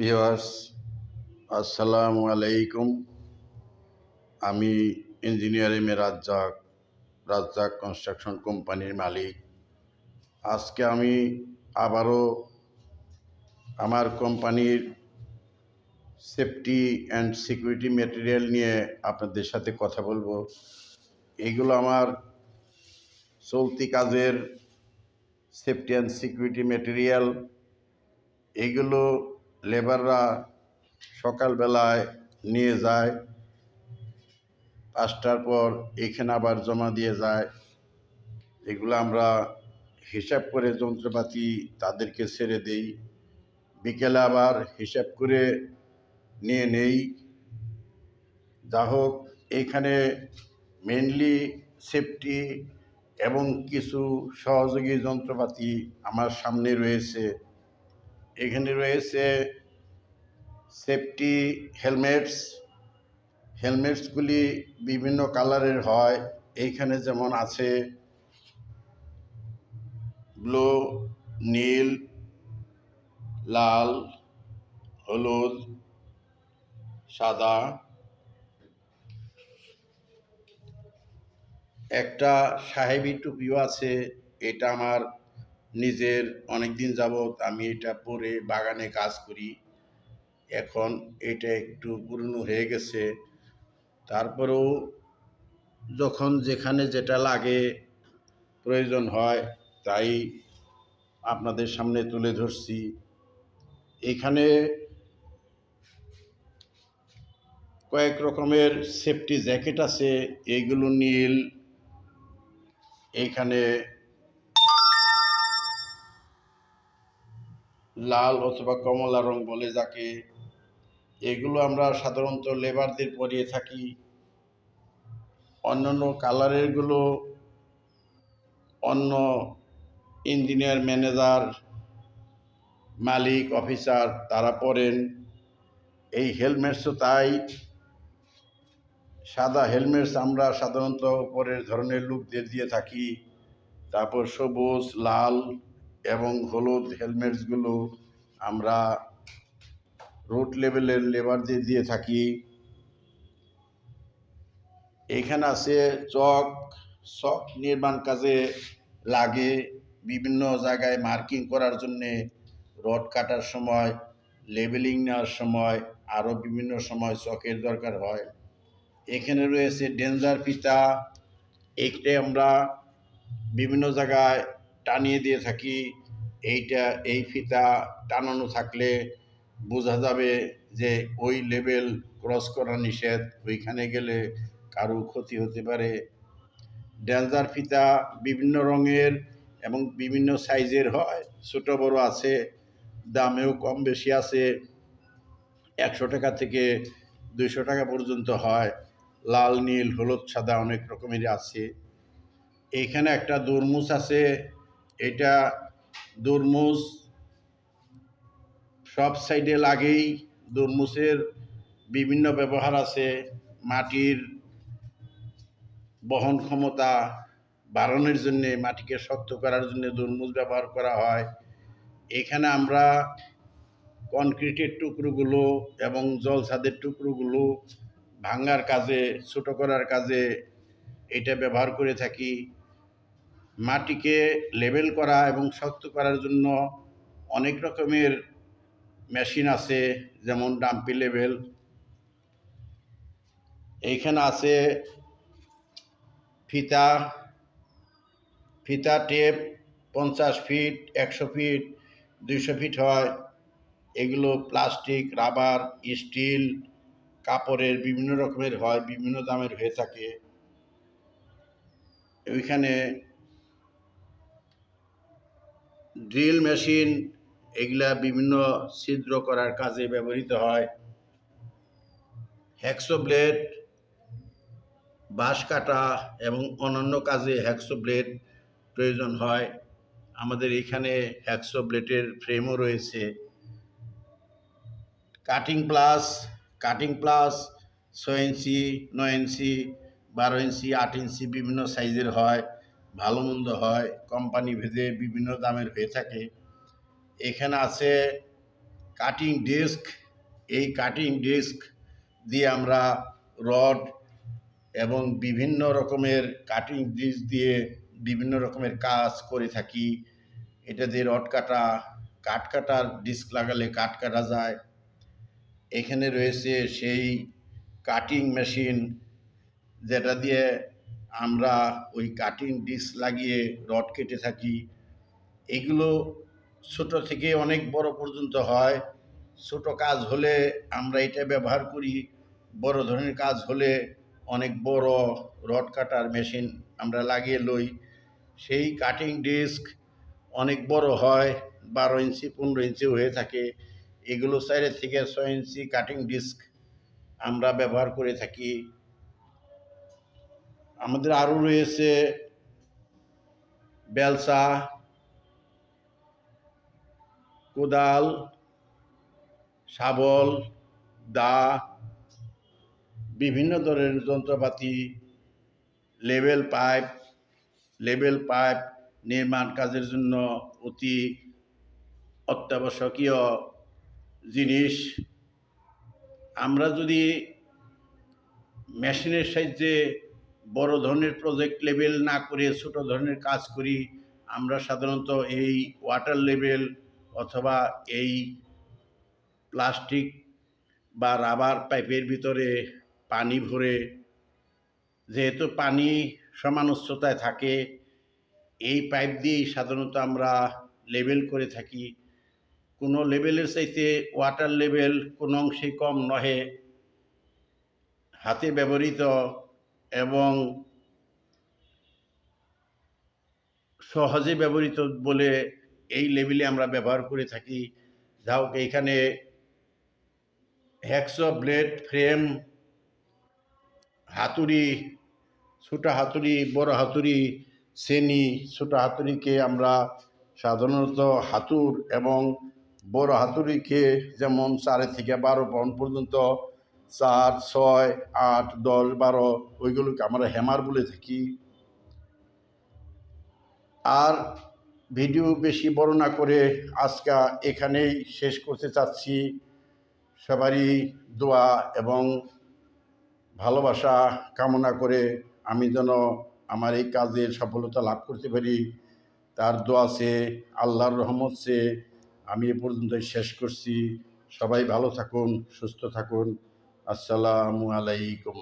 Viewers আসসালামু আলাইকুম আমি engineer M A Razzak Razzak construction কোম্পানির মালিক। আজকে আমি আবারও আমার কোম্পানির সেফটি অ্যান্ড সিকিউরিটি মেটেরিয়াল নিয়ে আপনাদের সাথে কথা বলব। এগুলো আমার চলতি কাজের সেফটি অ্যান্ড সিকিউরিটি মেটেরিয়াল এগুলো লেবাররা সকালবেলায় নিয়ে যায়, পাঁচটার পর এখানে আবার জমা দিয়ে যায়। এগুলো আমরা হিসাব করে যন্ত্রপাতি তাদেরকে ছেড়ে দেই। বিকেলে আবার হিসাব করে নিয়ে নেই। যা হোক এইখানে মেনলি সেফটি এবং কিছু সহযোগী যন্ত্রপাতি আমার সামনে রয়েছে। এখানে রয়েছে সেফটি হেলমেটস হেলমেটসগুলি বিভিন্ন কালারের হয়। এইখানে যেমন আছে ব্লু নীল, লাল, হলুদ, সাদা। একটা সাহেবি টুপিও আছে, এটা আমার নিজের অনেক দিন যাবৎ আমি এটা পরে বাগানে কাজ করি। এখন এটা একটু পুরনো হয়ে গেছে। তারপরেও যখন যেখানে যেটা লাগে প্রয়োজন হয় তাই আপনাদের সামনে তুলে ধরছি। এখানে কয়েক রকমের সেফটি জ্যাকেট আছে। এইগুলো নীল এইখানে লাল অথবা কমলা রং বলে যাকে। এগুলো আমরা সাধারণত লেবারদের পরিয়ে থাকি। অন্যান্য কালারেরগুলো অন্য ইঞ্জিনিয়ার ম্যানেজার, মালিক, অফিসার তারা পরেন। এই হেলমেটসও তাই। সাদা হেলমেটস আমরা সাধারণত উপরের ধরনের লোকদের দিয়ে থাকি। তারপর সবুজ, লাল এবং হলুদ হেলমেটসগুলো আমরা রোড লেভেলের লেবারদের দিয়ে থাকি। এখানে আছে চক চক নির্মাণ কাজে লাগে। বিভিন্ন জায়গায় মার্কিং করার জন্যে রড কাটার সময়, লেবেলিং নেওয়ার সময়, আরও বিভিন্ন সময় চকের দরকার হয়। এখানে রয়েছে ডেঞ্জার ফিতা। এইটাই আমরা বিভিন্ন জায়গায় টানিয়ে দিয়ে থাকি, এইটা, এই ফিতা টানানো থাকলে বোঝা যাবে যে ওই লেভেল ক্রস করা নিষেধ, ওইখানে গেলে কারও ক্ষতি হতে পারে। ডেঞ্জার ফিতা বিভিন্ন রঙের এবং বিভিন্ন সাইজের হয়, ছোট, বড় আছে, দামেও কম বেশি আছে, একশো টাকা থেকে দুইশো টাকা পর্যন্ত হয়, লাল, নীল, হলুদ, সাদা অনেক রকমেরই আছে। এইখানে একটা দুরমুজ আছে এটা দুরমুজ সব সাইডে লাগেই দুরমুজের বিভিন্ন ব্যবহার আছে। মাটির বহন ক্ষমতা বাড়ানোর জন্য, মাটিকে শক্ত করার জন্য দুরমুজ ব্যবহার করা হয়। এখানে আমরা কনক্রিটের টুকরোগুলো এবং জলছাদের টুকরোগুলো ভাঙার কাজে, ছোট করার কাজে এটা ব্যবহার করে থাকি। মাটিকে লেবেল করা এবং শক্ত করার জন্য অনেক রকমের মেশিন আছে, যেমন ডাম্পি লেভেল এইখানে আছে ফিতা ফিতা টেপ, পঞ্চাশ ফিট, একশো ফিট, দুইশো ফিট হয়। এগুলো প্লাস্টিক, রাবার, স্টিল, কাপড়ের বিভিন্ন রকমের হয়, বিভিন্ন দামের হয়ে থাকে। ওইখানে ড্রিল মেশিন, এগুলা বিভিন্ন ছিদ্র করার কাজে ব্যবহৃত হয়। হ্যাক্সো ব্লেড বাঁশ কাটা এবং অন্যান্য কাজে হ্যাক্সো ব্লেড প্রয়োজন হয়। আমাদের এখানে হ্যাক্সো ব্লেডের ফ্রেমও রয়েছে। কাটিং প্লাস কাটিং প্লাস ছয় ইঞ্চি, নয় ইঞ্চি, বারো ইঞ্চি, আট ইঞ্চি বিভিন্ন সাইজের হয়। ভালো মন্দ হয়, কোম্পানি ভেদে বিভিন্ন দামের হয়ে থাকে। এখানে আছে কাটিং ডেস্ক এই কাটিং ডেস্ক দিয়ে আমরা রড এবং বিভিন্ন রকমের কাটিং ডিস্ক দিয়ে বিভিন্ন রকমের কাজ করে থাকি। এটা দিয়ে রড কাটা, কাঠ কাটার ডিস্ক লাগালে কাঠ কাটা যায়। এখানে রয়েছে সেই কাটিং মেশিন যেটা দিয়ে আমরা ওই কাটিং ডিস্ক লাগিয়ে রড কেটে থাকি। এগুলো ছোট থেকে অনেক বড় পর্যন্ত হয়। ছোট কাজ হলে আমরা এটা ব্যবহার করি। বড় ধরনের কাজ হলে অনেক বড় রড কাটার মেশিন আমরা লাগিয়ে লই। সেই কাটিং ডিস্ক অনেক বড় হয়, বারো ইঞ্চি, পনেরো ইঞ্চি হয়ে থাকে। এগুলো চাইরে থেকে ছয় ইঞ্চি কাটিং ডিস্ক আমরা ব্যবহার করে থাকি। আমাদের আরও রয়েছে বেলসা, কোদাল, শাবল, দা, বিভিন্ন ধরনের যন্ত্রপাতি, লেবেল পাইপ লেবেল পাইপ নির্মাণ কাজের জন্য অতি অত্যাবশ্যকীয় জিনিস। আমরা যদি মেশিনের সাহায্যে বড় ধরনের প্রজেক্ট লেভেল না করে ছোট ধরনের কাজ করি, আমরা সাধারণত এই ওয়াটার লেভেল অথবা এই প্লাস্টিক বা রাবার পাইপের ভিতরে পানি ভরে, যেহেতু পানি সমান উচ্চতায় থাকে, এই পাইপ দিয়েই সাধারণত আমরা লেবেল করে থাকি। কোনো লেভেলের চাইতে ওয়াটার লেভেল কোনো অংশে কম নহে। হাতে ব্যবহৃত এবং সহজে ব্যবহৃত বলে এই লেভেলে আমরা ব্যবহার করে থাকি। যা হোক এইখানে হ্যাকসো ব্লেড ফ্রেম হাতুড়ি, ছোটো হাতুড়ি, বড় হাতুড়ি শ্রেণি ছোটো হাতুড়িকে আমরা সাধারণত হাতুর এবং বড় হাতুড়িকে যেমন চারে থেকে বারো পাউন্ড পর্যন্ত চার, ছয়, আট, দশ, বারো, ওইগুলোকে আমরা হ্যামার বলে থাকি। আর ভিডিও বেশি বড় না করে আজকে এখানেই শেষ করতে চাচ্ছি। সবারই দোয়া এবং ভালোবাসা কামনা করে আমি যেন আমার এই কাজে সফলতা লাভ করতে পারি। তার দোয়া সে, আল্লাহর রহমত সে, আমি এ পর্যন্ত শেষ করছি। সবাই ভালো থাকুন, সুস্থ থাকুন। আসসালামু আলাইকুম